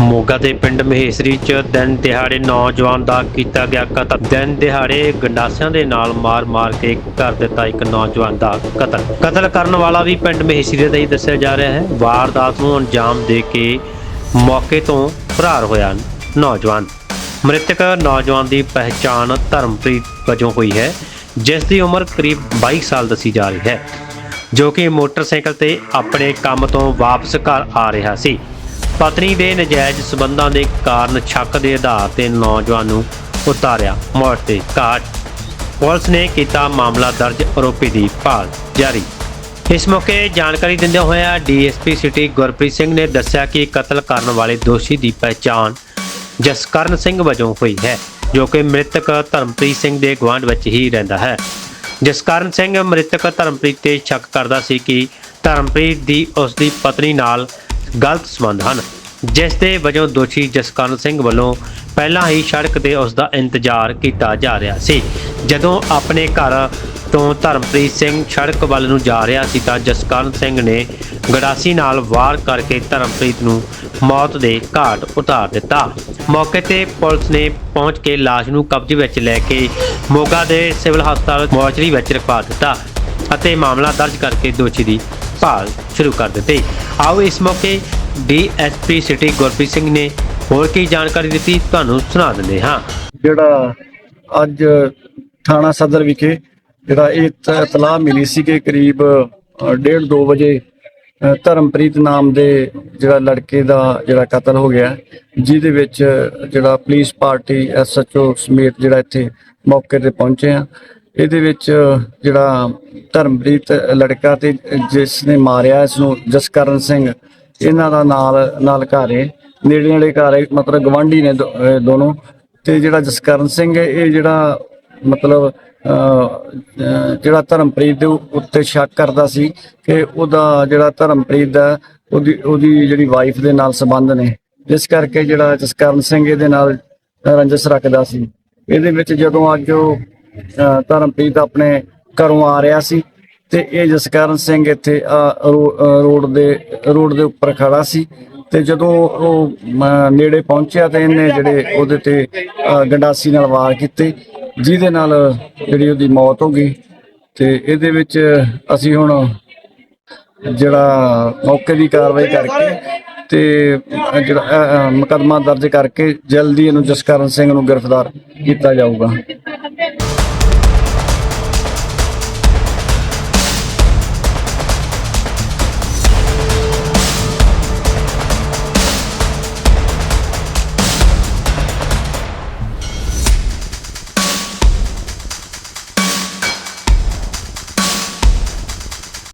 ਮੋਗਾ ਦੇ ਪਿੰਡ ਮਹੇਸਰੀ ਚ ਦਿਨ ਦਿਹਾੜੇ ਨੌਜਵਾਨ ਦਾ ਕੀਤਾ ਗਿਆ ਕਤਲ। ਦਿਨ ਦਿਹਾੜੇ ਗੰਡਾਸਿਆਂ ਦੇ ਨਾਲ ਮਾਰ-ਮਾਰ ਕੇ ਕਰ ਦਿੱਤਾ ਇੱਕ ਨੌਜਵਾਨ ਦਾ ਕਤਲ। ਕਤਲ ਕਰਨ ਵਾਲਾ ਵੀ ਪਿੰਡ ਮਹੇਸਰੀ ਦਾ ਹੀ ਦੱਸਿਆ ਜਾ ਰਿਹਾ ਹੈ। ਵਾਰਦਾਤ ਨੂੰ ਅੰਜਾਮ ਦੇ ਕੇ ਮੌਕੇ ਤੋਂ ਫਰਾਰ ਹੋਇਆ ਨੌਜਵਾਨ। ਮ੍ਰਿਤਕ ਨੌਜਵਾਨ ਦੀ ਪਹਿਚਾਣ ਧਰਮਪ੍ਰੀਤ ਵਜੋਂ ਹੋਈ ਹੈ, ਜਿਸ ਦੀ ਉਮਰ ਕਰੀਬ 22 ਸਾਲ ਦੱਸੀ ਜਾ ਰਹੀ ਹੈ, ਜੋ ਕਿ ਮੋਟਰਸਾਈਕਲ ਤੇ ਆਪਣੇ ਕੰਮ ਤੋਂ ਵਾਪਸ ਘਰ ਆ ਰਿਹਾ ਸੀ। ਪਤਨੀ ਦੇ ਨਜਾਇਜ਼ ਸਬੰਧਾਂ ਦੇ ਕਾਰਨ ਸ਼ੱਕ ਦੇ ਆਧਾਰ ਤੇ ਨੌਜਵਾਨ ਨੂੰ ਉਤਾਰਿਆ ਮੌਤ ਦੇ ਘਾਟ। ਪੁਲਿਸ ਨੇ ਕੀਤਾ ਮਾਮਲਾ ਦਰਜ ਆਰੋਪੀ ਦੀ ਭਾਲ ਜਾਰੀ। ਇਸ ਮੌਕੇ ਜਾਣਕਾਰੀ ਦਿੰਦਿਆਂ ਹੋਇਆ ਡੀਐਸਪੀ ਸਿਟੀ ਗੁਰਪ੍ਰੀਤ ਸਿੰਘ ਨੇ ਦੱਸਿਆ ਕਿ ਕਤਲ ਕਰਨ ਵਾਲੇ ਦੋਸ਼ੀ ਦੀ ਪਹਿਚਾਣ ਜਸਕਰਨ ਸਿੰਘ ਵਜੋਂ ਹੋਈ ਹੈ, ਜੋ ਕਿ ਮ੍ਰਿਤਕ ਧਰਮਪ੍ਰੀਤ ਸਿੰਘ ਦੇ ਗੁਆਂਢ ਵਿੱਚ ਹੀ ਰਹਿੰਦਾ ਹੈ। ਜਸਕਰਨ ਸਿੰਘ ਮ੍ਰਿਤਕ ਧਰਮਪ੍ਰੀਤ ਤੇ ਸ਼ੱਕ ਕਰਦਾ ਸੀ ਕਿ ਧਰਮਪ੍ਰੀਤ ਦੀ ਉਸ ਦੀ ਪਤਨੀ ਨਾਲ ਗਲਤ ਸੰਬੰਧ ਹਨ, ਜਿਸ ਦੇ ਵਜੋਂ ਦੋਸ਼ੀ ਜਸਕਰਨ ਸਿੰਘ ਵੱਲੋਂ ਪਹਿਲਾਂ ਹੀ ਸੜਕ ਤੇ ਉਸ ਦਾ ਇੰਤਜ਼ਾਰ ਕੀਤਾ ਜਾ ਰਿਹਾ ਸੀ। ਜਦੋਂ ਆਪਣੇ ਘਰ ਤੋਂ ਧਰਮਪ੍ਰੀਤ ਸਿੰਘ ਸੜਕ ਵੱਲ ਨੂੰ ਜਾ ਰਿਹਾ ਸੀ ਤਾਂ ਜਸਕਰਨ ਸਿੰਘ ਨੇ ਗੜਾਸੀ ਨਾਲ ਵਾਰ ਕਰਕੇ ਧਰਮਪ੍ਰੀਤ ਨੂੰ ਮੌਤ ਦੇ ਘਾਟ ਉਤਾਰ ਦਿੱਤਾ। ਮੌਕੇ ਤੇ ਪੁਲਿਸ ਨੇ ਪਹੁੰਚ ਕੇ ਲਾਸ਼ ਨੂੰ ਕਬਜ਼ੇ ਵਿੱਚ ਲੈ ਕੇ ਮੋਗਾ ਦੇ ਸਿਵਲ ਹਸਪਤਾਲ ਮੋਰਚਰੀ ਵਿੱਚ ਰਖਵਾ ਦਿੱਤਾ ਅਤੇ ਮਾਮਲਾ ਦਰਜ ਕਰਕੇ ਦੋਸ਼ੀ ਦੀ ਭਾਲ ਸ਼ੁਰੂ ਕਰ ਦਿੱਤੀ। ਆਓ ਇਸ ਮੌਕੇ ਡੀਐਸਪੀ ਸਿਟੀ ਗੁਰਪ੍ਰੀਤ ਸਿੰਘ ਨੇ ਹੋਰ ਕੀ ਜਾਣਕਾਰੀ ਦਿੱਤੀ, ਤੁਹਾਨੂੰ ਸੁਣਾ ਦਿੰਦੇ ਹਾਂ। ਜਿਹੜਾ ਅੱਜ ਥਾਣਾ ਸਦਰ ਵਿਖੇ ਜਿਹੜਾ ਇਹ ਇਤਲਾਹ ਮਿਲੀ ਸੀ ਕਿ ਕਰੀਬ 1:30 2 ਵਜੇ ਧਰਮਪ੍ਰੀਤ ਨਾਮ ਦੇ ਜਿਹੜਾ ਲੜਕੇ ਦਾ ਜਿਹੜਾ ਕਤਲ ਹੋ ਗਿਆ, ਜਿਹਦੇ ਵਿੱਚ ਜਿਹੜਾ ਪੁਲਿਸ ਪਾਰਟੀ ਐਸਐਚਓ ਸਮੇਤ ਜਿਹੜਾ ਇੱਥੇ ਮੌਕੇ ਤੇ ਪਹੁੰਚੇ ਆ ਇਹਦੇ ਵਿੱਚ ਜਿਹੜਾ ਧਰਮਪ੍ਰੀਤ ਲੜਕਾ ਤੇ ਜਿਸ ਨੇ ਮਾਰਿਆ ਇਸ ਨੂੰ ਜਸਕਰਨ ਸਿੰਘ, ਇਹਨਾਂ ਦਾ ਨਾਲ ਨਾਲ ਘਰ ਹੈ। ਨੇੜੇ ਨੇੜੇ ਘਰ ਮਤਲਬ ਗਵਾਂਢੀ ਨੇ ਦੋ- ਦੋਨੋਂ। ਤੇ ਜਿਹੜਾ ਜਸਕਰਨ ਸਿੰਘ ਹੈ, ਇਹ ਜਿਹੜਾ ਮਤਲਬ ਜਿਹੜਾ ਧਰਮਪ੍ਰੀਤ ਦੇ ਉੱਤੇ ਸ਼ੱਕ ਕਰਦਾ ਸੀ ਕਿ ਉਹਦਾ ਜਿਹੜਾ ਧਰਮਪ੍ਰੀਤ ਦਾ, ਉਹਦੀ ਉਹਦੀ ਜਿਹੜੀ ਵਾਈਫ ਦੇ ਨਾਲ ਸੰਬੰਧ ਨੇ। ਜਿਸ ਕਰਕੇ ਜਿਹੜਾ ਜਸਕਰਨ ਸਿੰਘ ਇਹਦੇ ਨਾਲ ਰੰਜਸ ਰੱਖਦਾ ਸੀ। ਇਹਦੇ ਵਿੱਚ ਜਦੋਂ ਅੱਜ ਉਹ ਧਰਮਪ੍ਰੀਤ ਆਪਣੇ ਘਰੋਂ ਆ ਰਿਹਾ ਸੀ ਤੇ ਇਹ ਜਸਕਰਨ ਸਿੰਘ ਇੱਥੇ ਰੋਡ ਦੇ ਰੋਡ ਦੇ ਉੱਪਰ ਖੜਾ ਸੀ ਤੇ ਜਦੋਂ ਉਹ ਮ, ਨੇੜੇ ਪਹੁੰਚਿਆ ਤੇ ਇਹਨੇ ਜਿਹੜੇ ਉਹਦੇ ਤੇ ਗੰਡਾਸੀ ਨਾਲ ਵਾਰ ਕੀਤੇ ਜਿਹਦੇ ਨਾਲ ਜਿਹੜੀ ਉਹਦੀ ਮੌਤ ਹੋ ਗਈ ਤੇ ਇਹਦੇ ਵਿੱਚ ਅਸੀਂ ਹੁਣ ਜਿਹੜਾ ਮੌਕੇ ਦੀ ਕਾਰਵਾਈ ਕਰਕੇ ਤੇ ਜਿਹੜਾ ਮੁਕਦਮਾ ਦਰਜ ਕਰਕੇ ਜਲਦੀ ਇਹਨੂੰ ਜਸਕਰਨ ਸਿੰਘ ਨੂੰ ਗ੍ਰਿਫਤਾਰ ਕੀਤਾ ਜਾਊਗਾ।